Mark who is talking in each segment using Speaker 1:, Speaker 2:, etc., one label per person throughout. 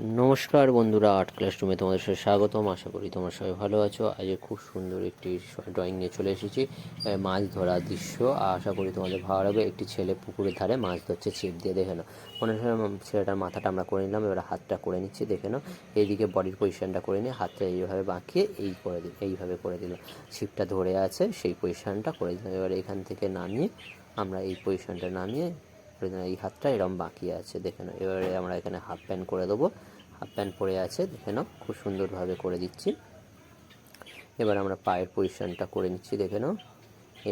Speaker 1: নমস্কার বন্ধুরা, আর্ট ক্লাসরুমে তোমাদের সাথে স্বাগতম। আশা করি তোমরা সবাই ভালো আছো। আজ খুব সুন্দর একটি ড্রয়িং নিয়ে চলে এসেছি মাছ ধরার দৃশ্য। আশা করি তোমাদের ভালো লাগবে। একটি ছেলে পুকুরের ধারে মাছ ধরছে, ছিপ দিয়ে, দেখে নাও। মনে হয় ছেলেটার মাথাটা আমরা করে নিলাম, এবার হাতটা করে নিচ্ছি, দেখে নাও। এইদিকে বডির পজিশনটা করে নিয়ে হাতটা এইভাবে বাঁকিয়ে এই করে দিল এইভাবে করে দিল। ছিপটা ধরে আছে, সেই পজিশনটা করে দিলাম এবার এখান থেকে নামিয়ে আমরা এই পজিশনটা নামিয়ে দিলাম। এই হাতটা এরম বাঁকিয়ে আছে, দেখে নাও। এবারে আমরা এখানে হাফ প্যান্ট করে দেবো। হাফ প্যান্ট পরে আছে, দেখে নাও, খুব সুন্দরভাবে করে দিচ্ছি। এবার আমরা পায়ের পজিশনটা করে নিচ্ছি, দেখে নাও।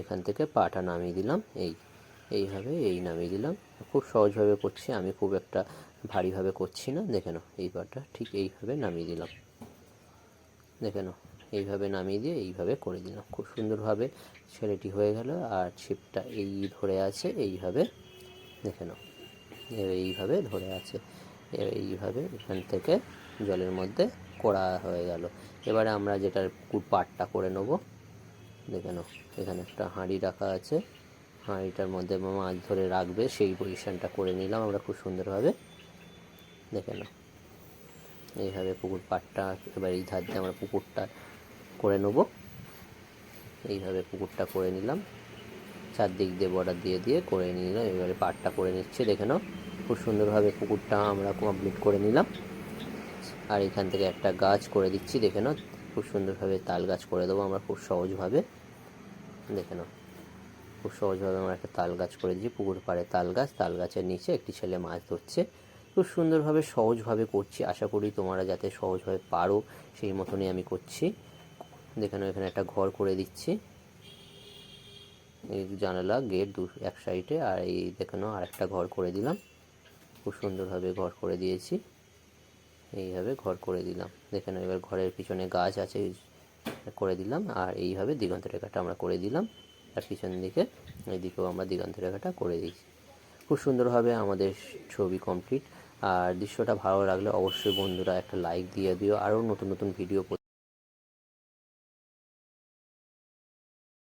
Speaker 1: এখান থেকে পাটা নামিয়ে দিলাম, এই, এইভাবে এই নামিয়ে দিলাম। খুব সহজভাবে করছি, আমি খুব একটা ভারীভাবে করছি না, দেখে নাও, এই পাটা ঠিক এইভাবে নামিয়ে দিলাম। দেখে নাও, এইভাবে নামিয়ে দিয়ে এইভাবে করে দিলাম। খুব সুন্দরভাবে ছেলেটি হয়ে গেল, আর ছিপটা এই ধরে আছে, এইভাবে দেখে নাও। এবার এইভাবে ধরে আছে। এবার এইভাবে এখান থেকে জলের মধ্যে কড়া হয়ে গেল। এবারে আমরা যেটার পাটটা করে নেব, দেখে নাও। এখানে একটা হাঁড়ি রাখা আছে। হাঁড়িটার মধ্যে মাছ ধরে রাখবে, সেই পজিশানটা করে নিলাম আমরা খুব সুন্দরভাবে। দেখে নাও। এইভাবে পুকুর পাটটা এবার এই ধার দিয়ে আমরা পুকুরটা করে নেব। এইভাবে পুকুরটা করে নিলাম। চারদিক দিয়ে বর্ডার দিয়ে দিয়ে করে নিলাম এবারে পাটটা করে নিচ্ছে, দেখে নাও। খুব সুন্দরভাবে পুকুরটা আমরা কমপ্লিট করে নিলাম। আর এখান থেকে একটা গাছ করে দিচ্ছি, দেখে নাও। খুব সুন্দরভাবে তাল গাছ করে দেবো আমরা খুব সহজভাবে। দেখে নাও। খুব সহজভাবে আমরা একটা তাল গাছ করে দিচ্ছি পুকুর পাড়ে তাল গাছ। তাল গাছের নিচে একটি ছেলে মাছ ধরছে। খুব সুন্দরভাবে সহজভাবে করছি। আশা করি তোমরা যাতে সহজভাবে পারো, সেই মতনই আমি করছি। দেখে নাও, এখানে একটা ঘর করে দিচ্ছি। এই জানালা গেট দু, এক সাইডে আর এই দেখানো আর একটা ঘর করে দিলাম। খুব সুন্দরভাবে ঘর করে দিয়েছি। এইভাবে ঘর করে দিলাম। দেখে নাও এবার ঘরের পিছনে গাছ আছে করে দিলাম, আর এইভাবে দিগন্ত রেখাটা আমরা করে দিলাম। আর পিছন দিকে এইদিকেও আমরা দিগন্ত রেখাটা করে দিয়েছি। খুব সুন্দরভাবে আমাদের ছবি কমপ্লিট আর দৃশ্যটা ভালো লাগলে অবশ্যই বন্ধুরা একটা লাইক দিয়ে দিও। আরও নতুন নতুন ভিডিও